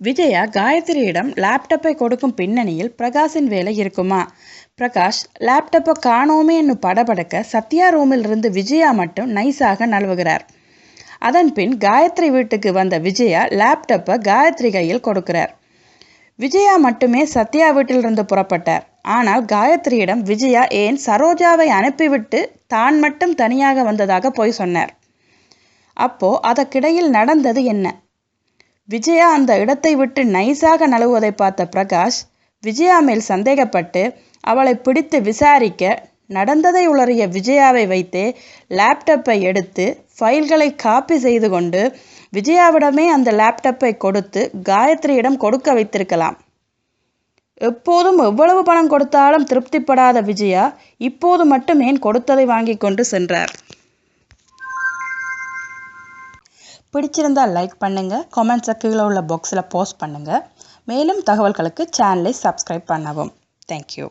விஜயா காயத்ரியிடம் லேப்டாப்பை கொடுக்கும் பின்னணியில் பிரகாஷின் வேலை இருக்குமா? பிரகாஷ் லேப்டாப்பை காணோமே என்னும் படபடக்க சத்யா ரூமில் இருந்து விஜயா மட்டும் நைஸாக நழுவுகிறார். அதன் பின் காயத்ரி வீட்டுக்கு வந்த விஜயா லேப்டாப்பை காயத்ரி கையில் கொடுக்கிறார். விஜயா மட்டுமே சத்யா வீட்டிலிருந்து புறப்பட்டார். ஆனால் காயத்ரியிடம் விஜயா ஏன் சரோஜாவை அனுப்பிவிட்டு தான் மட்டும் தனியாக வந்ததாக போய் சொன்னார். அப்போ அதற்கிடையில் நடந்தது என்ன? விஜயா அந்த இடத்தை விட்டு நைஸாக நழுவுவதை பார்த்த பிரகாஷ் விஜயா மேல் சந்தேகப்பட்டு அவளை பிடித்து விசாரிக்க நடந்ததை உளறிய விஜயாவை வைத்தே லேப்டப்பை எடுத்து ஃபைல்களை காப்பி செய்து கொண்டு விஜயாவிடமே அந்த லேப்டப்பை கொடுத்து காயத்ரியிடம் கொடுக்க வைத்திருக்கலாம். எப்போதும் எவ்வளவு பணம் கொடுத்தாலும் திருப்திப்படாத விஜயா இப்போது மட்டும் ஏன் கொடுத்ததை வாங்கி கொண்டு சென்றார்? பிடிச்சிருந்தால் லைக் பண்ணுங்கள் கமெண்ட்ஸை கீழே உள்ள பாக்ஸில் போஸ்ட் பண்ணுங்கள் மேலும் தகவல்களுக்கு சேனலை சப்ஸ்கிரைப் பண்ணவும். தேங்க்யூ